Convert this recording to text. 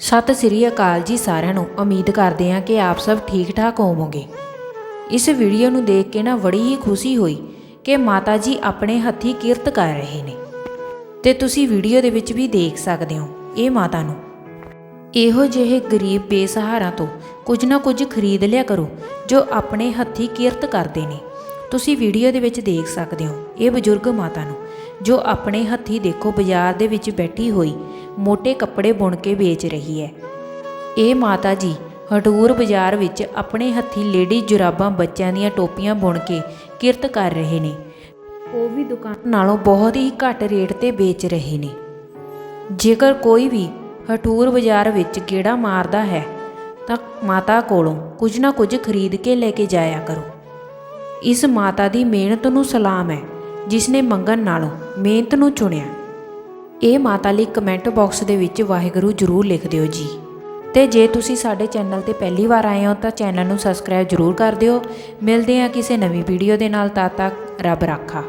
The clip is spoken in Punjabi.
ਸਤਿ ਸ੍ਰੀ ਅਕਾਲ ਜੀ ਸਾਰਿਆਂ ਨੂੰ। ਉਮੀਦ ਕਰਦੇ ਹਾਂ ਕਿ ਆਪ ਸਭ ਠੀਕ ਠਾਕ ਹੋਵੋਗੇ। ਇਸ ਵੀਡੀਓ ਨੂੰ ਦੇਖ ਕੇ ਨਾ ਬੜੀ ਹੀ ਖੁਸ਼ੀ ਹੋਈ ਕਿ ਮਾਤਾ ਜੀ ਆਪਣੇ ਹੱਥੀ ਕਿਰਤ ਕਰ ਰਹੇ ਨੇ। ਤੇ ਤੁਸੀਂ ਵੀਡੀਓ ਦੇ ਵਿੱਚ ਵੀ ਦੇਖ ਸਕਦੇ ਹੋ ਇਹ ਮਾਤਾ ਨੂੰ। ਇਹੋ ਜਿਹੇ ਗਰੀਬ ਬੇਸਹਾਰਾ ਤੋਂ ਕੁਝ ਨਾ ਕੁਝ ਖਰੀਦ ਲਿਆ ਕਰੋ, ਜੋ ਆਪਣੇ ਹੱਥੀ ਕਿਰਤ ਕਰਦੇ ਨੇ। ਤੁਸੀਂ ਵੀਡੀਓ ਦੇ ਵਿੱਚ ਦੇਖ ਸਕਦੇ ਹੋ ਇਹ ਬਜ਼ੁਰਗ ਮਾਤਾ ਨੂੰ, ਜੋ ਆਪਣੇ ਹੱਥੀ ਦੇਖੋ, ਬਾਜ਼ਾਰ ਦੇ ਵਿੱਚ ਬੈਠੀ ਹੋਈ ਮੋٹے ਕੱਪੜੇ ਬੁਣ ਕੇ ਵੇਚ ਰਹੀ ਹੈ। ਇਹ ਮਾਤਾ ਜੀ ਹਟੂਰ ਬਾਜ਼ਾਰ ਵਿੱਚ ਆਪਣੇ ਹੱਥੀ ਲੇਡੀ ਜੁਰਾਬਾਂ ਬੱਚਿਆਂ ਦੀਆਂ ਟੋਪੀਆਂ ਬੁਣ ਕੇ ਕਿਰਤ ਕਰ ਰਹੇ ਨੇ। ਉਹ ਵੀ ਦੁਕਾਨ ਨਾਲੋਂ ਬਹੁਤ ਹੀ ਘੱਟ ਰੇਟ ਤੇ ਵੇਚ ਰਹੇ ਨੇ। ਜੇਕਰ ਕੋਈ ਵੀ ਹਟੂਰ ਬਾਜ਼ਾਰ ਵਿੱਚ ਗੇੜਾ ਮਾਰਦਾ ਹੈ, ਤਾਂ ਮਾਤਾ ਕੋਲੋਂ ਕੁਝ ਨਾ ਕੁਝ ਖਰੀਦ ਕੇ ਲੈ ਕੇ ਜਾਇਆ ਕਰੋ। ਇਸ ਮਾਤਾ ਦੀ ਮਿਹਨਤ ਨੂੰ ਸਲਾਮ ਹੈ, ਜਿਸ ਨੇ ਮੰਗਣ ਨਾਲੋਂ ਮਿਹਨਤ ਨੂੰ ਚੁਣਿਆ। ਇਹ ਮਾਤਾ ਲਈ ਕਮੈਂਟ ਬਾਕਸ ਦੇ ਵਿੱਚ ਵਾਹਿਗੁਰੂ ਜ਼ਰੂਰ ਲਿਖ ਦਿਓ ਜੀ। ਤੇ ਜੇ ਤੁਸੀਂ ਸਾਡੇ ਚੈਨਲ ਤੇ ਪਹਿਲੀ ਵਾਰ ਆਏ ਹੋ ਤਾਂ ਚੈਨਲ ਨੂੰ ਸਬਸਕ੍ਰਾਈਬ ਜ਼ਰੂਰ ਕਰ ਦਿਓ। ਮਿਲਦੇ ਹਾਂ ਕਿਸੇ ਨਵੀਂ ਵੀਡੀਓ ਦੇ ਨਾਲ, ਤਦ ਤੱਕ ਰੱਬ ਰਾਖਾ।